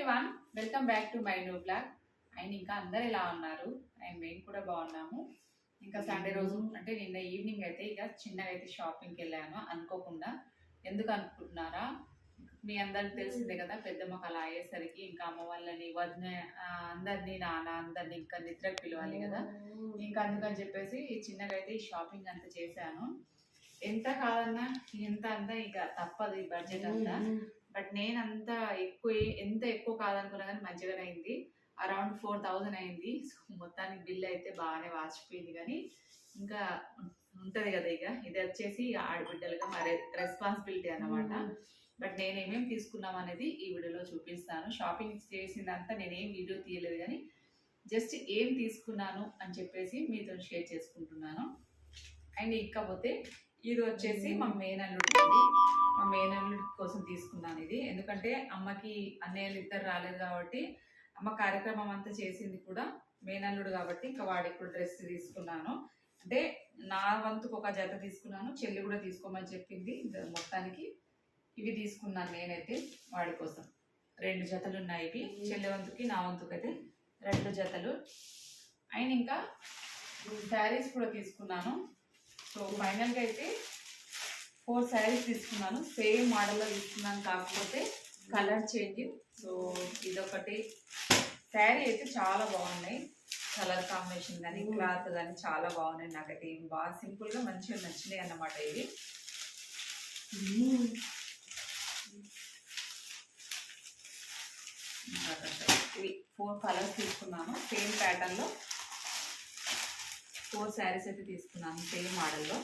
Everyone welcome back to my new blog and ఇంకా అందరు ఎలా ఉన్నారు? అండ్ మేము కూడా బాగున్నాము. ఇంకా సండే రోజు అంటే నిన్న ఈవినింగ్ అయితే ఇక చిన్నగా అయితే షాపింగ్కి వెళ్ళాను అనుకోకుండా. ఎందుకు అనుకుంటున్నారా? మీ అందరికి తెలిసిందే కదా పెద్దమ్మకి అలా అయ్యేసరికి ఇంకా అమ్మ వాళ్ళని వదిన అందరినీ నాన్న అందరినీ ఇంకా నిద్రకు పిలవాలి కదా. ఇంకా అందుకని చెప్పేసి చిన్నగా అయితే ఈ షాపింగ్ అంతా చేశాను. ఎంత కాదన్నా ఎంత అంతా ఇక తప్పదు ఈ బడ్జెట్ అంతా. బట్ నేను అంత ఎక్కువ ఎంత ఎక్కువ కాదనుకున్నా కానీ మంచిగానే అయింది అరౌండ్ ఫోర్ థౌజండ్ అయింది. సో మొత్తానికి బిల్ అయితే బాగానే వాచిపోయింది. కానీ ఇంకా ఉంటది కదా ఇక. ఇది వచ్చేసి ఆడబిడ్డలుగా మరి రెస్పాన్సిబిలిటీ అన్నమాట. బట్ నేను ఏమేమి తీసుకున్నాం అనేది ఈ వీడియోలో చూపిస్తాను. షాపింగ్ చేసిందంతా నేనేం వీడియో తీయలేదు కానీ జస్ట్ ఏం తీసుకున్నాను అని చెప్పేసి మీతో షేర్ చేసుకుంటున్నాను. అండ్ ఇకపోతే ఇది వచ్చేసి మా మేనల్లుడి అండి మా మేనల్లుడి కోసం తీసుకున్నాను ఇది. ఎందుకంటే అమ్మకి అన్నయ్యలు ఇద్దరు రాలేదు కాబట్టి అమ్మ కార్యక్రమం అంతా చేసింది కూడా మేనల్లుడు కాబట్టి ఇంకా వాడికి కూడా డ్రెస్ తీసుకున్నాను. అంటే నా వంతుకు ఒక జత తీసుకున్నాను. చెల్లి కూడా తీసుకోమని చెప్పింది. మొత్తానికి ఇవి తీసుకున్నాను నేనైతే వాడి కోసం. రెండు జతలు ఉన్నాయి ఇవి. చెల్లి వంతుకి నా వంతుకి అయితే రెండు జతలు. అండ్ ఇంకా శారీస్ కూడా తీసుకున్నాను. సో ఫైనల్గా అయితే ఫోర్ శారీస్ తీసుకున్నాను. సేమ్ మోడల్లో తీసుకున్నాను కాకపోతే కలర్ చేంజ్. సో ఇదొకటి. శారీ అయితే చాలా బాగున్నాయి. కలర్ కాంబినేషన్ కానీ క్లాత్ కానీ చాలా బాగున్నాయి నాకైతే. బాగా సింపుల్గా మంచిగా నచ్చినాయి అన్నమాట ఇవి. ఇవి ఫోర్ కలర్స్ తీసుకున్నాను. సేమ్ ప్యాటర్న్లో ఫోర్ శారీస్ అయితే తీసుకున్నాను సేమ్ మోడల్లో.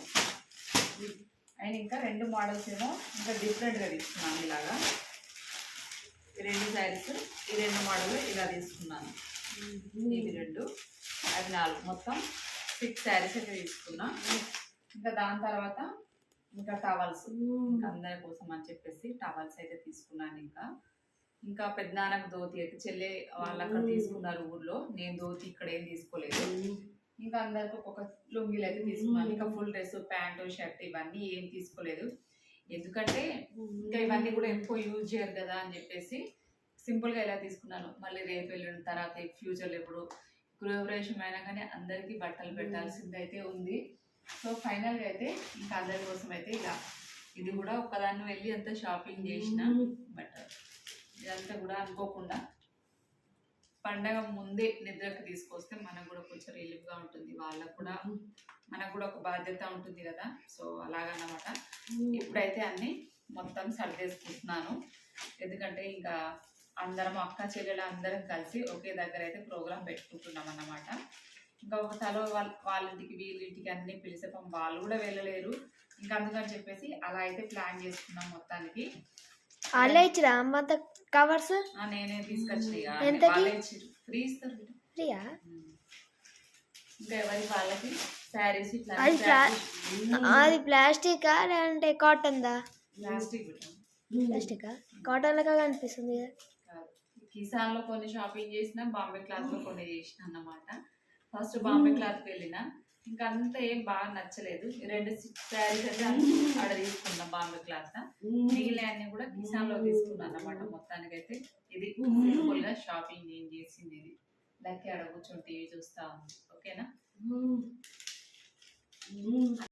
అండ్ ఇంకా రెండు మోడల్స్ ఏమో ఇంకా డిఫరెంట్గా తీసుకున్నాను ఇలాగా. ఈ రెండు శారీస్ ఈ రెండు మోడల్ ఇలా తీసుకున్నాను. ఇవి రెండు అవి నాలుగు. మొత్తం సిక్స్ శారీస్ అయితే తీసుకున్నా. ఇంకా దాని తర్వాత ఇంకా టవల్స్ ఇంకా అందరి కోసం అని చెప్పేసి టవల్స్ అయితే తీసుకున్నాను ఇంకా. ఇంకా పెద్దనాన్నకు ధోతి అయితే చెల్లె వాళ్ళు అక్కడ తీసుకున్నారు ఊర్లో. నేను ధోతి ఇక్కడ ఏం తీసుకోలేదు. ఇంకా అందరికి ఒక్కొక్క లుంగీలు అయితే తీసుకున్నాను. ఇంకా ఫుల్ డ్రెస్ ప్యాంటు షర్ట్ ఇవన్నీ ఏం తీసుకోలేదు. ఎందుకంటే ఇంకా ఇవన్నీ కూడా ఎక్కువ యూజ్ చేయరు కదా అని చెప్పేసి సింపుల్గా ఇలా తీసుకున్నాను. మళ్ళీ రేపు వెళ్ళిన తర్వాత ఫ్యూచర్లో ఎప్పుడు గృహప్రవేశం అయినా కానీ అందరికీ బట్టలు పెట్టాల్సింది అయితే ఉంది. సో ఫైనల్గా అయితే ఇంకా అందరి కోసం అయితే ఇలా ఇది కూడా ఒక్కదాన్ని వెళ్ళి అంత షాపింగ్ చేసిన బట్ ఇదంతా కూడా అనుకోకుండా పండగ ముందే నిద్రకు తీసుకొస్తే మనకు కూడా కొంచెం రిలీఫ్గా ఉంటుంది. వాళ్ళకు కూడా మనకు కూడా ఒక బాధ్యత ఉంటుంది కదా. సో అలాగన్నమాట. ఇప్పుడైతే అన్ని మొత్తం సర్దేసుకుంటున్నాను. ఎందుకంటే ఇంకా అందరం అక్క చెల్లెలు అందరం కలిసి ఒకే దగ్గర అయితే ప్రోగ్రామ్ పెట్టుకుంటున్నాం అన్నమాట. ఇంకా ఒక తల వాళ్ళ ఇంటికి వీళ్ళింటికి అన్ని పిలిచే వాళ్ళు కూడా వెళ్ళలేరు. ఇంకా అందుకని చెప్పేసి అలా అయితే ప్లాన్ చేసుకున్నాం మొత్తానికి. వాళ్ళే ఇచ్చిరా? అమ్మంత కవర్స్ నేనే తీసుకొచ్చిన. ఎంతకి? ఫ్రీ ఇస్తారు. ఫ్రీయా ఇంకా ఎవరి వాళ్ళకి? శారీస్ అది అది ప్లాస్టికా లేదంటే కాటన్ దా ప్లాస్టిక్. ప్లాస్టికా కాటన్ లాగా కాదు. కిసాన్లో కొన్ని షాపింగ్ చేసిన బాంబే క్లాత్లో కొన్ని చేసిన అన్నమాట. ఫస్ట్ బాంబే క్లాత్ వెళ్ళిన. ఇంకా అంత ఏం బాగా నచ్చలేదు. రెండు శారీస్ అయితే ఆడ తీసుకున్నా బాంబే క్లాత్. మిగిలిన అన్ని కూడా కిసాన్లో తీసుకున్నాను అన్నమాట మొత్తానికైతే. ఇది సింపుల్గా షాపింగ్ నేను చేసింది ఇది. లక్కీ ఆడ కూర్చొని టీవీ చూస్తా ఉంది. ఓకేనా?